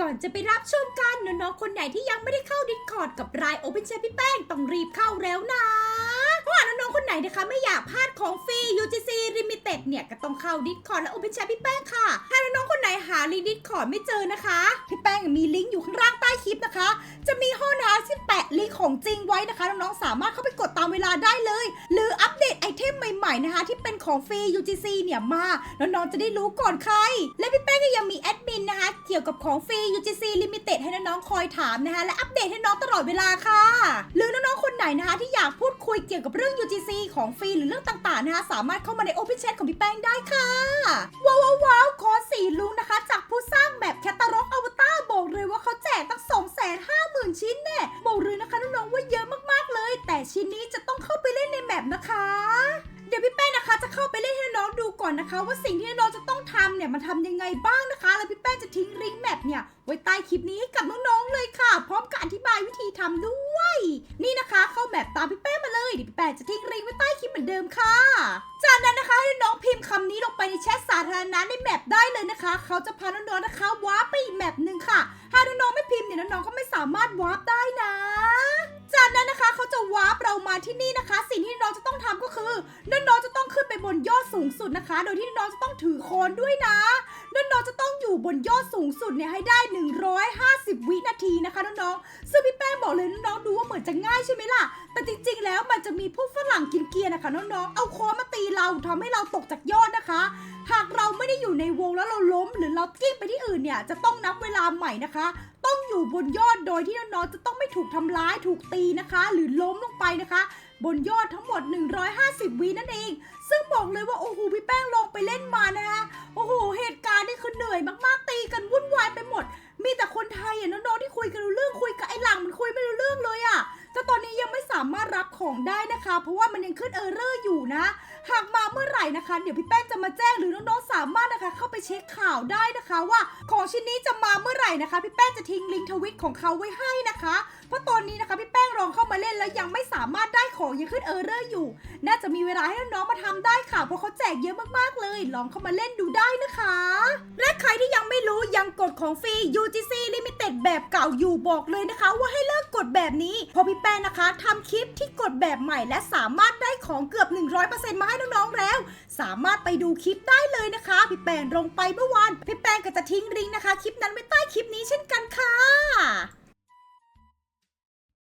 ก่อนจะไปรับชมกันน้องๆคนไหนที่ยังไม่ได้เข้าดิสคอร์ดกับรายโอเ n น h ชพี่แป้งต้องรีบเข้าแล้วนะเพราะว่าน้องๆคนไหนนะคะไม่อยากพลาดของฟรี UGC Limited เนี่ยก็ต้องเข้าดิสคอร์ดและโอเ n น h ชพี่แป้งค่ะ ถ้าน้องๆคนไหนหาลิงก์ดิสคอร์ดไม่เจอนะคะ พี่แป้งมีลิงก์อยู่ข้างล่างใต้คลิปนะคะ จะมีห้องนะคะที่แปะลิงก์ของจริงไว้นะคะน้องๆสามารถเข้าไปกดตามเวลาได้เลย หรืออัปเด มใหม่ๆนะคะ ที่เป็นของฟรี UGC เนี่ยมาน้องๆจะได้รู้ก่อนใคร และพี่แป้งก็ยังมีแอดมินนะคะ เกี่ยวกับของฟรี UGC Limited ให้น้องๆคอยถามนะคะ และอัปเดตให้น้องตลอดเวลาค่ะ หรือน้องๆคนไหนนะคะ ที่อยากพูดคุยเกี่ยวกับเรื่อง UGC ของฟรีหรือเรื่องต่างๆนะคะ สามารถเข้ามาใน Open Chat ของพี่แป้งได้ค่ะว้าวว้าวว้าวคอร์สสีลุงนะคะ จากผู้สร้างแบบแคตตาล็อกอวตารบอกเลยว่าเขาแจกตั้ง2 5 0 0 0 0 ชิ้นแน่บอกเลยนะคะน้องๆว่าเยอะมากๆเลย แต่ชิ้นนี้ เข้าไปเล่นให้น้องดูก่อนนะคะ ว่าสิ่งที่น้องจะต้องทำเนี่ยมันทำยังไงบ้างนะคะ แล้วพี่แป้งจะทิ้งลิงก์แมปเนี่ยไว้ใต้คลิปนี้ให้กับน้องๆเลยค่ะ พร้อมกับอธิบายวิธีทำด้วย นี่นะคะเข้าแมปตามพี่แป้งมาเลยเดี๋ยวพี่แป้งจะทิ้งลิงก์ไว้ใต้คลิปเหมือนเดิมค่ะ จากนั้นนะคะให้น้องพิมพ์คำนี้ลงไปในแชทสาธารณะในแมปได้เลยนะคะ เขาจะพาน้องๆนะคะวาร์ปไปอีกแมปหนึ่งค่ะถ้าน้องๆไม่พิมพ์เนี่ยน้องๆก็ไม่สามารถวาร์ปได้นะจากนั้นนะคะเขาจะวาร์ปเรามาที่นี่นะคะ สิ่งที่น้องจะต้องทำก็คือน้องๆจะต้องขึ้น บนยอดสูงสุดนะคะ โดยที่น้องจะต้องถือโคนด้วยนะน้องๆจะต้องอยู่บนยอดสูงสุดเนี่ยให้ได้ 150 วินาทีนะคะน้องๆซึ่งพี่แป้งบอกเลยน้องๆดูว่าเหมือนจะง่ายใช่ไหมล่ะ แต่จริงๆแล้วมันจะมีพวกฝรั่งกินเกียร์นะคะน้องๆเอาโค้อนมาตีเราทำให้เราตกจากยอดนะคะ หากเราไม่ได้อยู่ในวงแล้วเราล้ม หรือเรากิ้งไปที่อื่นเนี่ยจะต้องนับเวลาใหม่นะคะ อยู่บนยอดโดยที่น้องๆจะต้องไม่ถูกทำร้ายถูกตีนะคะ หรือล้มลงไปนะคะ บนยอดทั้งหมด 150 วินั่นเอง ซึ่งบอกเลยว่าโอ้โหพี่แป้งลองไปเล่นมานะคะ ของได้นะคะ เพราะว่ามันยังขึ้นเออร์เรอร์อยู่นะ หากมาเมื่อไหร่นะคะ เดี๋ยวพี่แป้งจะมาแจ้งหรือน้องๆสามารถนะคะ เข้าไปเช็คข่าวได้นะคะ ว่าของชิ้นนี้จะมาเมื่อไหร่นะคะ พี่แป้งจะทิ้งลิงก์ทวิตของเขาไว้ให้นะคะ ราะตอนนี้นะคะพี่แป้งลองเข้ามาเล่นแล้วยังไม่สามารถได้ของยังขึ้นเออร์เรอร์อยู่ น่าจะมีเวลาให้น้องๆมาทำได้ค่ะเพราะเขาแจกเยอะมากๆเลย ลองเข้ามาเล่นดูได้นะคะ และใครที่ยังไม่รู้ยังกดของฟรี UGC Limited แบบเก่าอยู่บอกเลยนะคะ ว่าให้เลิกกดแบบนี้เพราะพี่แป้งนะคะทำคลิปที่กดแบบใหม่ และสามารถได้ของเกือบ 100%มาให้น้องๆแล้ว สามารถไปดูคลิปได้เลยนะคะพี่แป้งลงไปเมื่อวานพี่แป้งก็จะทิ้งลิงก์นะคะ คลิปนั้นไว้ใต้คลิปนี้เช่นกันค่ะ